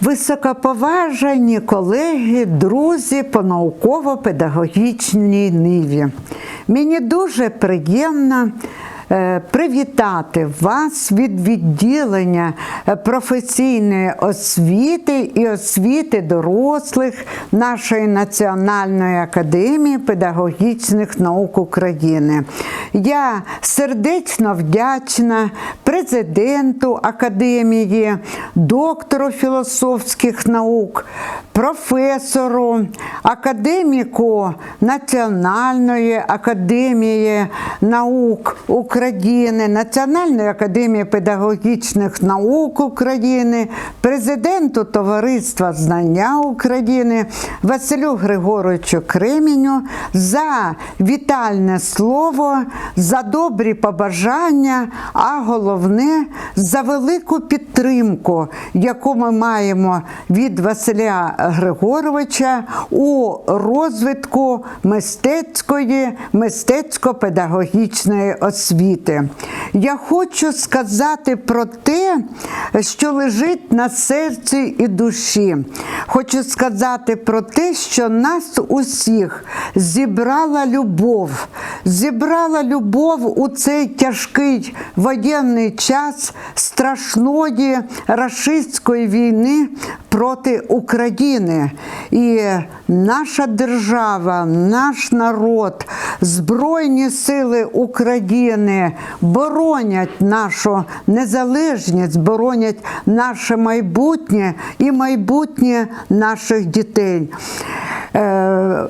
Високоповажені колеги, друзі по науково-педагогічній ниві. Мені дуже приємно привітати вас від відділення е, професійної освіти і освіти дорослих нашої Національної академії педагогічних наук України. Я сердечно вдячна президенту академії, доктору філософських наук, професору, академіку Національної академії наук України, Національної академії педагогічних наук України, президенту Товариства знання України Василю Григоровичу Креміню за вітальне слово, за добрі побажання, а головне за велику підтримку, яку ми маємо від Василя Григоровича у розвитку мистецької, мистецько-педагогічної освіти. Я хочу сказати про те, що лежить на серці і душі. Хочу сказати про те, що нас усіх зібрала любов, зібрала любов у цей тяжкий воєнний час страшної рашистської війни проти України. І наша держава, наш народ, Збройні сили України боронять нашу незалежність, боронять наше майбутнє і майбутнє наших дітей. Е,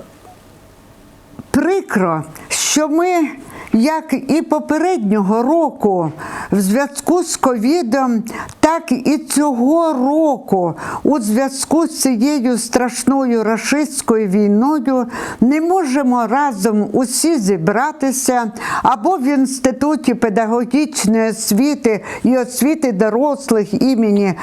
Прикро, що ми, як і попереднього року, в зв'язку з ковідом, так і цього року, у зв'язку з цією страшною рашистською війною, не можемо разом усі зібратися або в інституті педагогічної освіти і освіти дорослих імені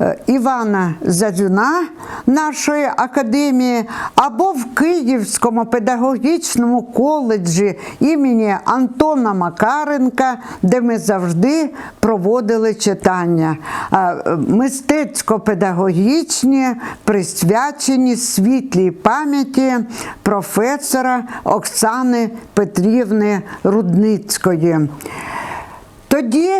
е, Івана Зазюна нашої академії, або в Київському педагогічному коледжі імені Антона Макаренка, де ми завжди проводили читання. Е, Мистецько-педагогічні, присвячені світлій пам'яті професора Оксани Петрівни Рудницької. Тоді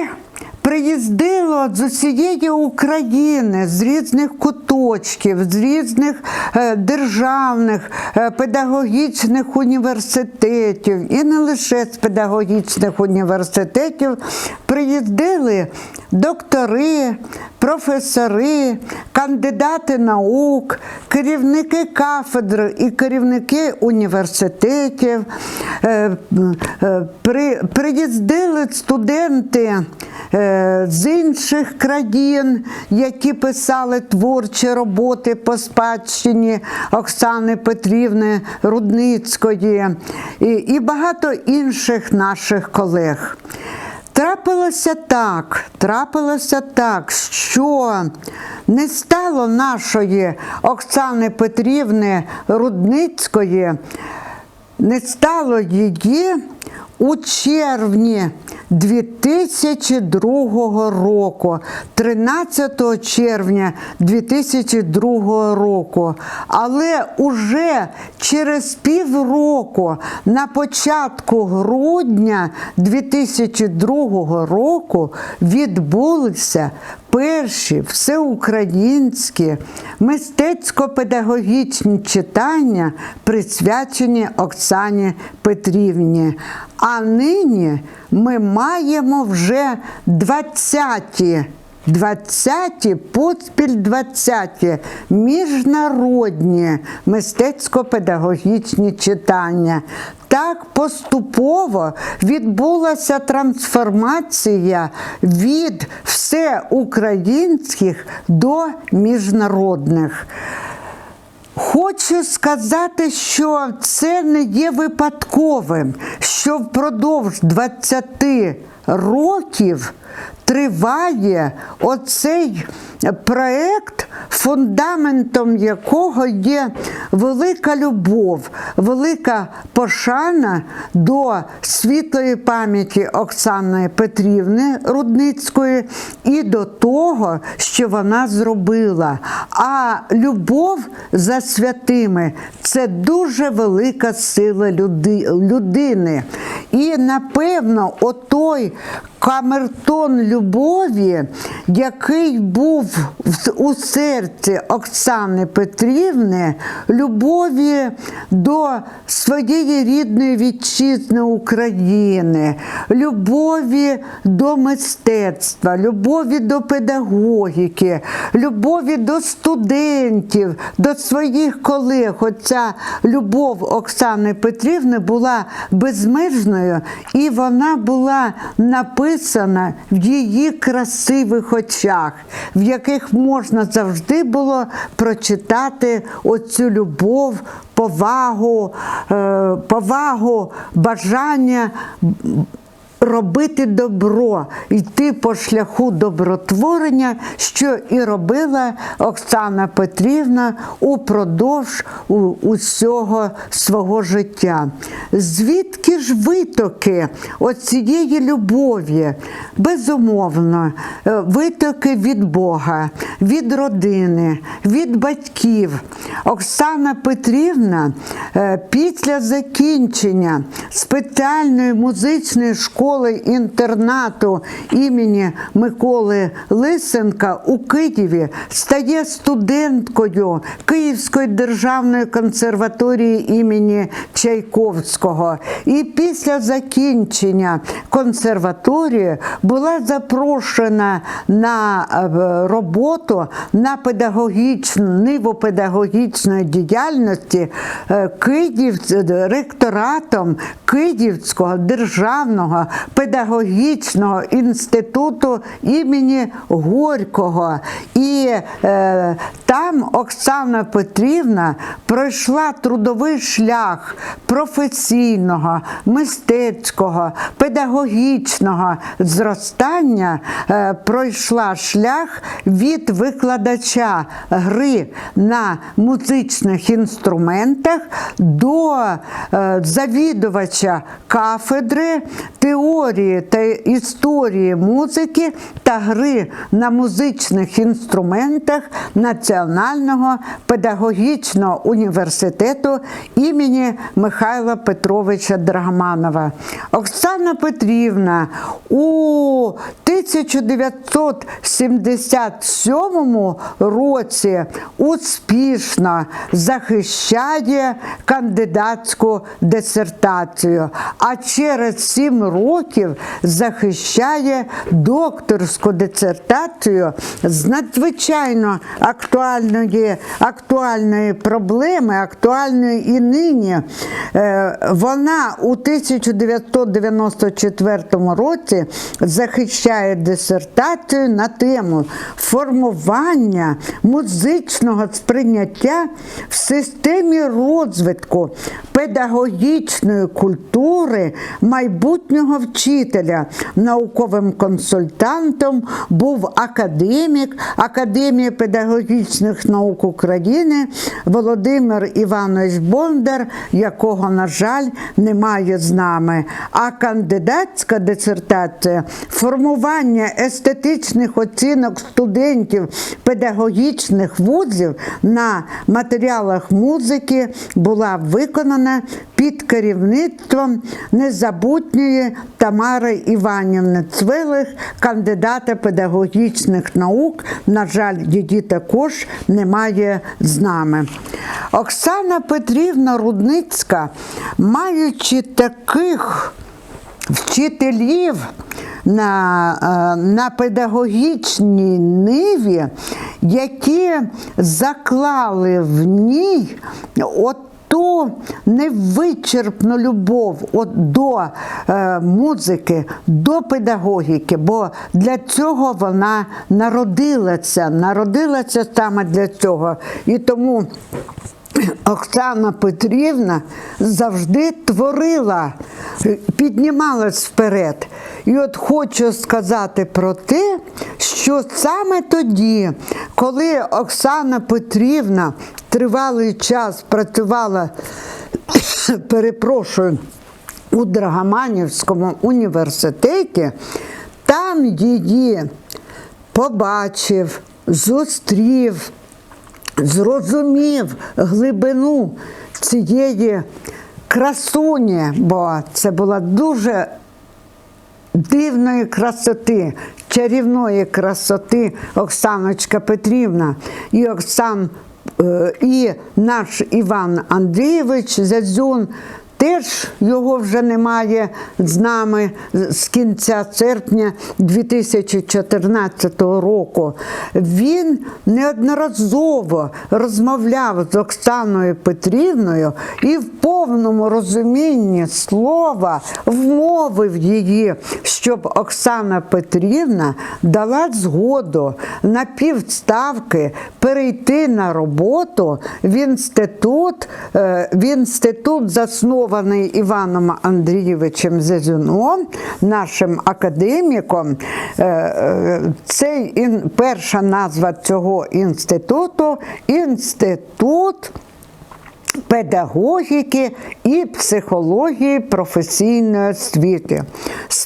приїздило з усієї України, з різних куточків, з різних е, державних е, педагогічних університетів, і не лише з педагогічних університетів, приїздили доктори, професори, кандидати наук, керівники кафедр і керівники університетів. Е, е, при- Приїздили студенти е, з інших країн, які писали творчі роботи по спадщині Оксани Петрівни Рудницької і багато інших наших колег. Трапилося так, трапилося так, що не стало нашої Оксани Петрівни Рудницької, не стало її у червні 2002 року, 13 червня 2002 року. Але уже через півроку, на початку грудня 2002 року, відбулися перші всеукраїнські мистецько-педагогічні читання, присвячені Оксані Петрівні. А нині ми маємо вже 20-ті 20-ті, поспіль 20-ті міжнародні мистецько-педагогічні читання. Так поступово відбулася трансформація від всеукраїнських до міжнародних. Хочу сказати, що це не є випадковим, що впродовж 20 років триває оцей проект, фундаментом якого є велика любов, велика пошана до світлої пам'яті Оксани Петрівни Рудницької і до того, що вона зробила. А любов за святими це дуже велика сила люди, людини. І напевно, отой камертон любові, який був у серці Оксани Петрівни, любові до своєї рідної вітчизни України, любові до мистецтва, любові до педагогіки, любові до студентів, до своїх колег. Оця любов Оксани Петрівни була безмежною, і вона була написана в її красивих очах, в яких можна завжди було прочитати оцю любов, повагу, е, повагу, бажання робити добро, йти по шляху добротворення, що і робила Оксана Петрівна упродовж усього свого життя. Звідки ж витоки оцієї любові? Безумовно, е, витоки від Бога, від родини, від батьків. Оксана Петрівна е, після закінчення спеціальної музичної школи інтернату імені Миколи Лисенка у Києві стає студенткою Київської державної консерваторії імені Чайковського. І після закінчення консерваторії була запрошена на е, роботу на педагогічну ниву педагогічної діяльності е, Київ ректоратом Київського державного педагогічного інституту імені Горького. І е, там Оксана Петрівна пройшла трудовий шлях професійного, мистецького, педагогічного зростання, е, пройшла шлях від викладача гри на музичних інструментах до е, завідувача кафедри теорії та історії музики та гри на музичних інструментах Національного педагогічного університету імені Михайла Петровича Драгманова. Оксана Петрівна у 1977 році успішно захищає кандидатську дисертацію, а через сім років захищає докторську дисертацію з надзвичайно актуальної, актуальної проблеми, актуальної і нині. Е, Вона у 1994 році захищає дисертацію на тему формування музичного сприйняття в системі розвитку педагогічної культури майбутнього вчителя. Науковим консультантом був академік Академії педагогічних наук України Володимир Іванович Бондар, якого, на жаль, немає з нами. А кандидатська дисертація формування естетичних оцінок студентів педагогічних вузів на матеріалах музики була виконана під керівництвом незабутньої Тамари Іванівни Цвилих, кандидата педагогічних наук. На жаль, її також немає з нами. Оксана Петрівна Рудницька, маючи таких вчителів на, е, на педагогічній ниві, які заклали в ній от ту невичерпну любов от до е, музики, до педагогіки, бо для цього вона народилася, народилася саме для цього. І тому Оксана Петрівна завжди творила, піднімалась вперед. І от хочу сказати про те, що саме тоді, коли Оксана Петрівна тривалий час працювала, перепрошую, у Драгоманівському університеті, там її побачив, зустрів зрозумів глибину цієї красуні, бо це була дуже дивної красоти, чарівної красоти Оксаночка Петрівна. І Оксан, і наш Іван Андрійович Зязюн. Теж його вже немає з нами з кінця серпня 2014 року. Він неодноразово розмовляв з Оксаною Петрівною і в повному розумінні слова вмовив її, щоб Оксана Петрівна дала згоду на півставки перейти на роботу в інститут, е, в інститут заснований Іваном Андрійовичем Зезюном, нашим академіком. Е, е, ін- перша назва цього інституту інститут педагогіки і психології професійної освіти.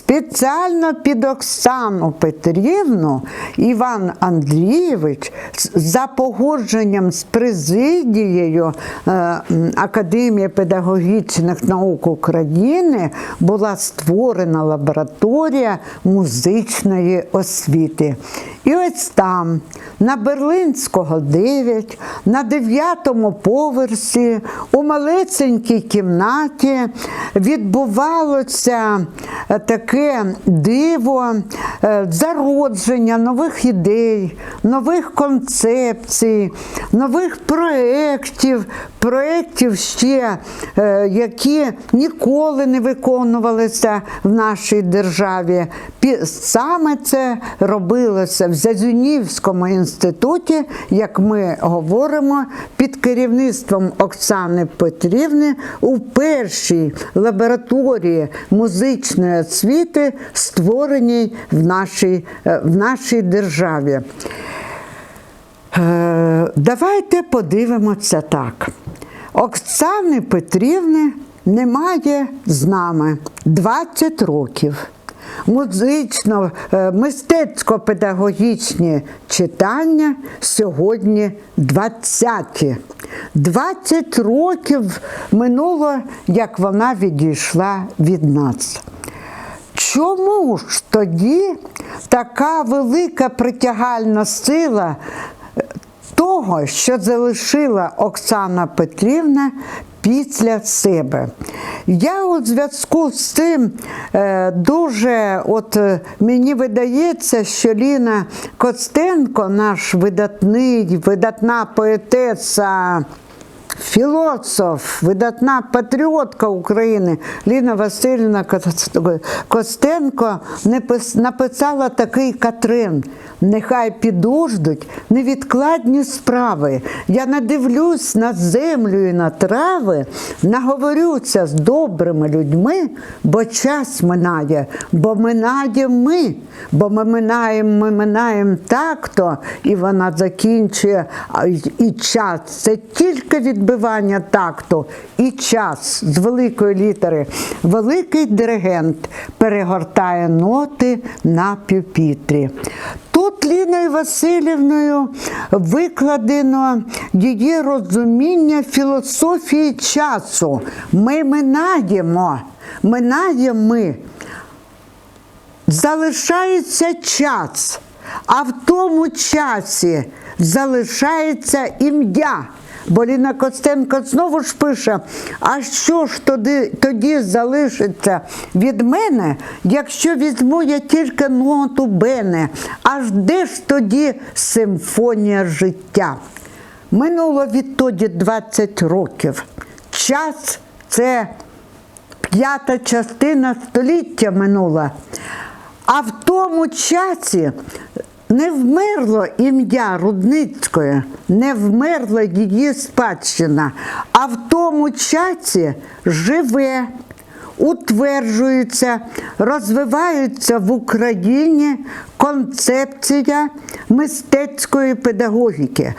Спеціально під Оксану Петрівну Іван Андрійович за погодженням з президією е, Академії педагогічних наук України була створена лабораторія музичної освіти. І ось там, на Берлинського 9, на дев'ятому поверсі, у малесенькій кімнаті відбувалося е, таке диво е, зародження нових ідей, нових концепцій, нових проєктів, проєктів ще, е, які ніколи не виконувалися в нашій державі. Саме це робилося в Зязюнівському інституті, як ми говоримо, під керівництвом Оксани Петрівни у першій лабораторії музичної освіти, створеній в нашій, е, в нашій державі. Е, Давайте подивимося так. Оксани Петрівни немає з нами 20 років. Музично, е, мистецько-педагогічні читання сьогодні 20. 20 років минуло, як вона відійшла від нас. Чому ж тоді така велика притягальна сила того, що залишила Оксана Петрівна після себе? Я у зв'язку з цим е, дуже, от е, мені видається, що Ліна Костенко, наш видатний, видатна поетеса. Філософ, видатна патріотка України Ліна Васильівна Костенко написала такий Катрин. Нехай підождуть невідкладні справи. Я надивлюсь на землю і на трави, наговорюся з добрими людьми, бо час минає, бо минає ми, бо ми минаємо, ми минаємо так-то, і вона закінчує і час. Це тільки відбивання такту і час з великої літери. Великий диригент перегортає ноти на пюпітрі. Тут Ліною Васильівною викладено її розуміння філософії часу. Ми минаємо, минаємо ми. Залишається час, а в тому часі залишається ім'я. Бо Ліна Костенко знову ж пише: а що ж тоді, тоді залишиться від мене, якщо візьму я тільки ноту Бене? Аж де ж тоді симфонія життя? Минуло відтоді 20 років. Час це п'ята частина століття минула. А в тому часі не вмерло ім'я Рудницької, не вмерла її спадщина, а в тому часі живе, утверджується, розвивається в Україні концепція мистецької педагогіки.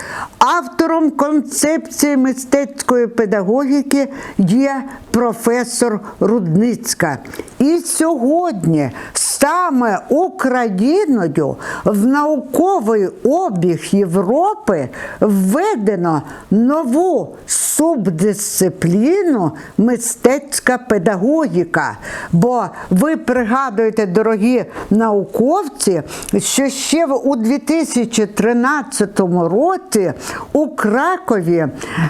Автором концепції мистецької педагогіки є професор Рудницька. І сьогодні саме Україною в науковий обіг Європи введено нову субдисципліну мистецька педагогіка. Бо ви пригадуєте, дорогі науковці, що ще у 2013 році у Кракові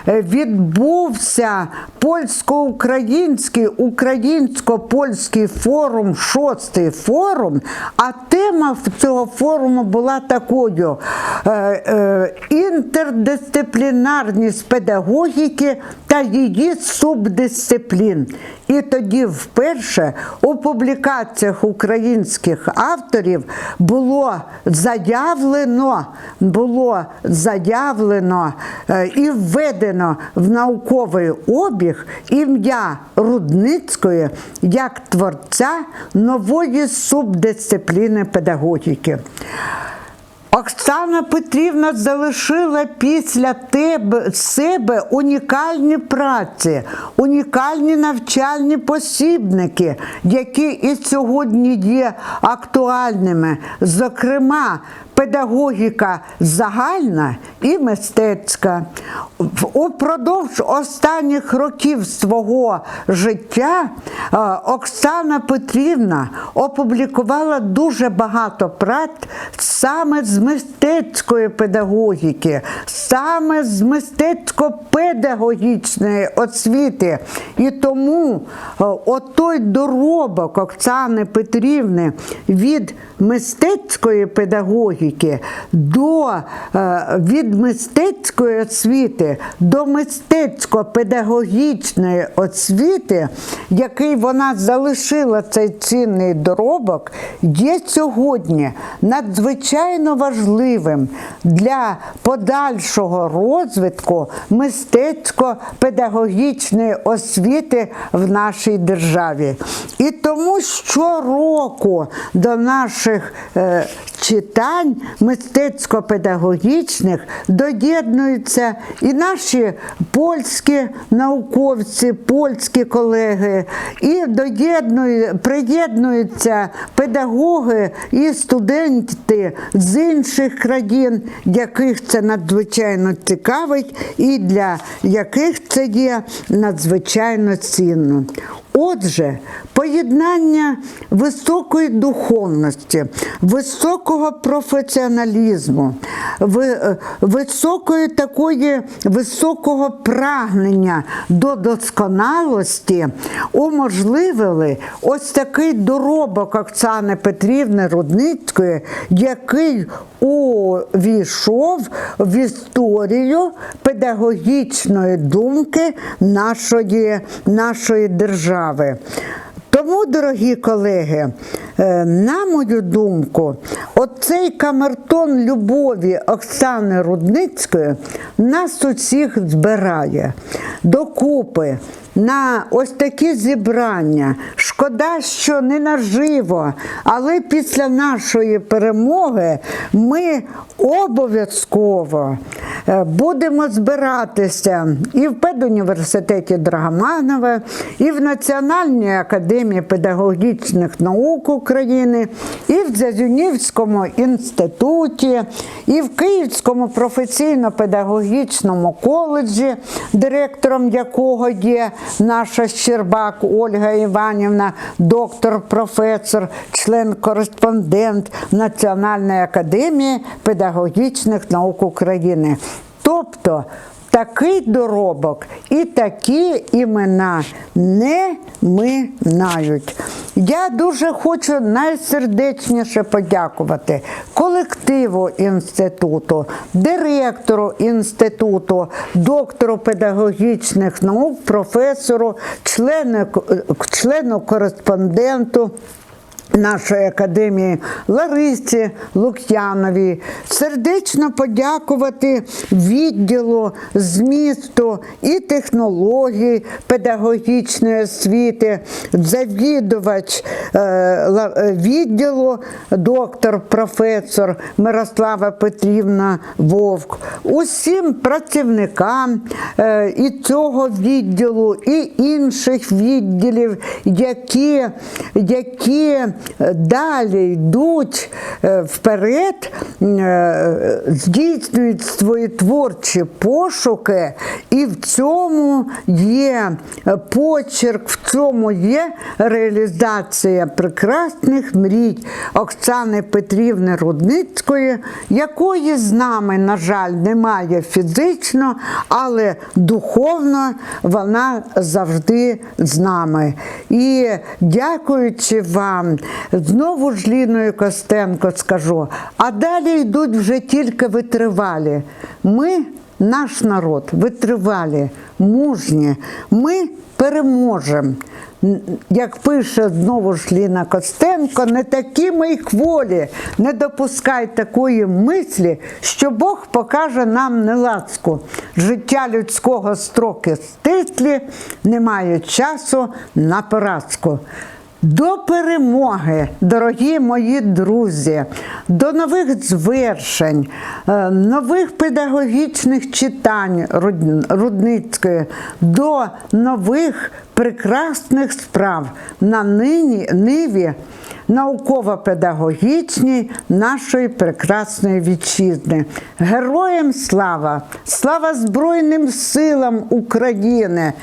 е, відбувся польсько-український українсько-польський форум, шостий форум. А тема цього форуму була такою: е, е, інтердисциплінарність педагогіки та її субдисциплін. І тоді вперше у публікаціях українських авторів було заявлено, було заявлено е, і введено в науковий обіг ім'я Рудницької як творця нової субдисципліни педагогіки. Оксана Петрівна залишила після тебе себе унікальні праці, унікальні навчальні посібники, які і сьогодні є актуальними. Зокрема, педагогіка загальна і мистецька. Упродовж останніх років свого життя е, Оксана Петрівна опублікувала дуже багато праць саме з мистецької педагогіки, саме з мистецько-педагогічної освіти. І тому е, отой доробок Оксани Петрівни від мистецької педагогіки до е, від мистецької освіти до мистецько-педагогічної освіти, який вона залишила цей цінний доробок, є сьогодні надзвичайно важливим для подальшого розвитку мистецько-педагогічної освіти в нашій державі. І тому щороку до наших е, читань мистецько-педагогічних доєднуються і наші польські науковці, польські колеги, і приєднуються педагоги і студенти з інших країн, яких це надзвичайно цікавить, і для яких це є надзвичайно цінно. Отже, поєднання високої духовності, високого професіоналізму, е, високої такої високого прагнення до досконалості уможливили ось такий доробок Оксани Петрівни Рудницької, який увійшов в історію педагогічної думки нашої, нашої держави. Тому, дорогі колеги, на мою думку, оцей камертон любові Оксани Рудницької нас усіх збирає докупи на ось такі зібрання. Шкода, що не наживо, але після нашої перемоги ми обов'язково е, будемо збиратися і в педуніверситеті Драгоманова, і в Національній академії педагогічних наук України, і в Зязюнівському інституті, і в Київському професійно-педагогічному коледжі, директором якого є наша Щербак Ольга Іванівна, доктор, професор, член-кореспондент Національної академії педагогічних наук України. Тобто такий доробок і такі імена не минають. Я дуже хочу найсердечніше подякувати колективу інституту, директору інституту, доктору педагогічних наук, професору, члену, члену кореспонденту нашої академії Ларисі Лук'яновій, сердечно подякувати відділу змісту і технологій педагогічної освіти, завідувач е, е, відділу, доктор, професор Мирослава Петрівна Вовк, усім працівникам е, і цього відділу, і інших відділів, які, які далі йдуть е, вперед, е, здійснюють свої творчі пошуки, і в цьому є почерк, в цьому є реалізація прекрасних мрій Оксани Петрівни Рудницької, якої з нами, на жаль, немає фізично, але духовно вона завжди з нами. І дякуючи вам, знову ж Ліною Костенко скажу, а далі йдуть вже тільки витривалі. Ми, наш народ, витривалі, мужні, ми переможемо. Як пише знову ж Ліна Костенко, не такі ми й хволі, не допускай такої мислі, що Бог покаже нам неласку. Життя людського строки стислі, немає часу на поразку. До перемоги, дорогі мої друзі, до нових звершень, е, нових педагогічних читань Рудницької, до нових прекрасних справ на нині, ниві науково-педагогічній нашої прекрасної вітчизни. Героям слава! Слава Збройним силам України!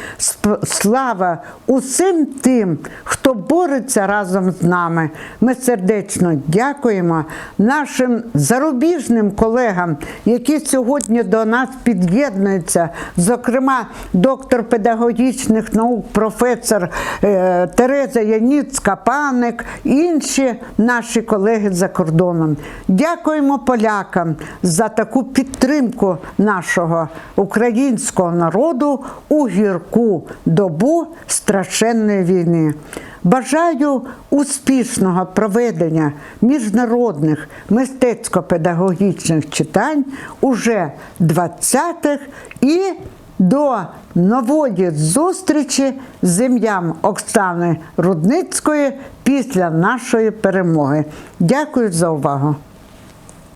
Слава усім тим, хто бореться разом з нами. Ми сердечно дякуємо нашим зарубіжним колегам, які сьогодні до нас під'єднуються, зокрема, доктор педагогічних наук, професор е, Тереза Яніцька, паник, інші наші колеги за кордоном. Дякуємо полякам за таку підтримку нашого українського народу у гірку добу страшенної війни. Бажаю успішного проведення міжнародних мистецько-педагогічних читань уже 20-х і до нової зустрічі з ім'ям Оксани Рудницької після нашої перемоги. Дякую за увагу.